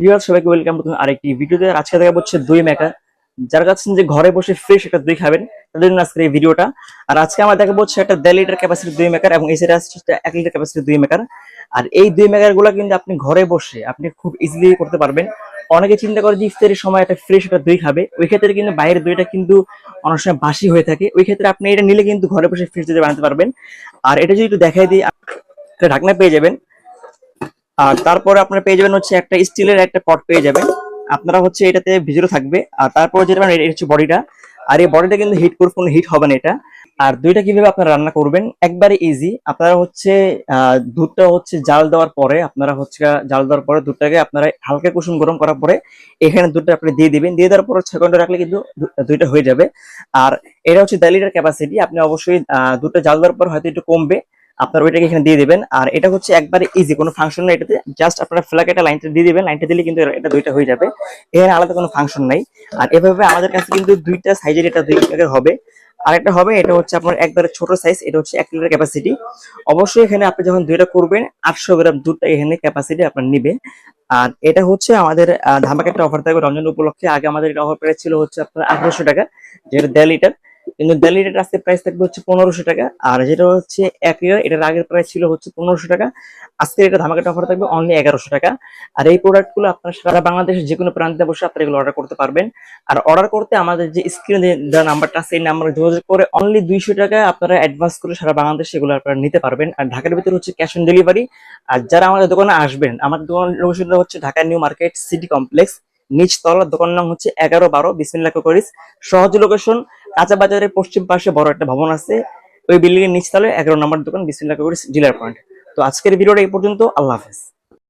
Viewer সবাইকে welcome করতে আরেকটি ভিডিওতে আজকে দেখা হচ্ছে দই মেকা যার কাছে যে ঘরে বসে ফ্রেশ একটা দই খাবেন, তাদের জন্য আজকের এই ভিডিওটা আর আজকে আমার দেখা হচ্ছে একটা দেড় লিটার ক্যাপাসিটি দই মেকার এবং এই আসছে এক লিটার ক্যাপাসিটি দই মেকার আর এই দই মেকারগুলো কিন্তু আপনি ঘরে বসে আপনি খুব ইজিলি করতে পারবেন। অনেকে চিন্তা করে যে ইফতারির সময় একটা ফ্রেশ একটা দই খাবে। ওই ক্ষেত্রে কিন্তু বাইরের দইটা কিন্তু অনেক সময় বাসি হয়ে থাকে। ওই ক্ষেত্রে আপনি এটা নিলে কিন্তু ঘরে বসে ফ্রেশ দই বানাতে পারবেন। আর এটা যদি একটু দেখাই দিই ঢাকনা পেয়ে যাবেন। আর তারপরে আপনারা পেয়ে যাবেন হচ্ছে একটা স্টিলের একটা পট পেয়ে যাবেন। আপনারা হচ্ছে এটাতে ভিজুরো থাকবে। আর তারপরে যেটা পাবেন, এটা হচ্ছে বডিটা আর এই বডিটা কিন্তু হিট করে কোনো হিট হবে না এটা। আর দুইটা কীভাবে আপনারা রান্না করবেন একবারে ইজি আপনারা হচ্ছে দুধটা হচ্ছে জাল দেওয়ার পরে আপনারা হচ্ছে জাল দেওয়ার পরে দুধটাকে আপনারা হালকা কুসুম গরম করার পরে এখানে দুধটা আপনি দিয়ে দিবেন। দিয়ে দেওয়ার পরে ছয় ঘণ্টা রাখলে কিন্তু দুইটা হয়ে যাবে। আর এটা হচ্ছে দেড় লিটার ক্যাপাসিটি আপনি অবশ্যই দুধটা জাল দেওয়ার পর হয়তো একটু কমবে। আপনার ওইটাকে এখানে দিয়ে দিবেন। আর এটা হচ্ছে একবারে ইজি কোনো ফাংশন নেই এটাতে। জাস্ট আপনারা ফ্ল্যাগ একটা লাইনটা দিয়ে দিবেন। লাইনটা দিলে কিন্তু এটা দুইটা হয়ে যাবে। এখানে আলাদা কোনো ফাংশন নাই। আর এভাবে আমাদের কাছে কিন্তু দুইটা সাইজের এটা দুই হবে। আর একটা হবে, এটা হচ্ছে আপনার একবারে ছোট সাইজ এটা হচ্ছে এক লিটার ক্যাপাসিটি অবশ্যই এখানে আপনি যখন দুইটা করবেন, আটশো গ্রাম দুধটা এখানে ক্যাপাসিটি আপনার নিবে। আর এটা হচ্ছে আমাদের ধামাকা একটা অফার থাকবে রমজান উপলক্ষে। আগে আমাদের এটা অফার প্রাইস ছিল হচ্ছে আপনার আঠারোশো টাকা, যেটা দেড় লিটার কিন্তু দেড় লিটার আজকে প্রাইস থাকবে হচ্ছে পনেরোশো টাকা। আর যেটা হচ্ছে এক ইয়ার এটার আগের প্রাইস ছিল হচ্ছে পনেরোশো টাকা। আজকে এটা ধামাকাটা অফার থাকবে অনলি এগারোশো টাকা। আর এই প্রোডাক্টগুলো আপনার সারা বাংলাদেশের যে কোনো প্রান্তে বসে আপনারা এগুলো অর্ডার করতে পারবেন। আর অর্ডার করতে আমাদের যে স্ক্রিনে দেওয়া নাম্বারটা এই নাম্বারে যোগাযোগ করে অনলি দুইশো টাকা আপনারা অ্যাডভান্স করে সারা বাংলাদেশে এগুলো আপনারা নিতে পারবেন। আর ঢাকার ভিতরে হচ্ছে ক্যাশ অন ডেলিভারি আর যারা আমাদের দোকানে আসবেন, আমাদের দোকান লোকেশনটা হচ্ছে Dhaka new market city complex নিচ তলার দোকান নাম হচ্ছে এগারো বারো বিসমিল্লা করিস। সহজ লোকেশন কাঁচা বাজারের পশ্চিম পাশে বড় একটা ভবন আছে। ওই বিল্ডিং এর নিচতলায় এগারো নম্বর দোকান বিসমিল্লা করিস ডিলার পয়েন্ট তো আজকের ভিডিওটা এই পর্যন্ত, আল্লাহ হাফেজ।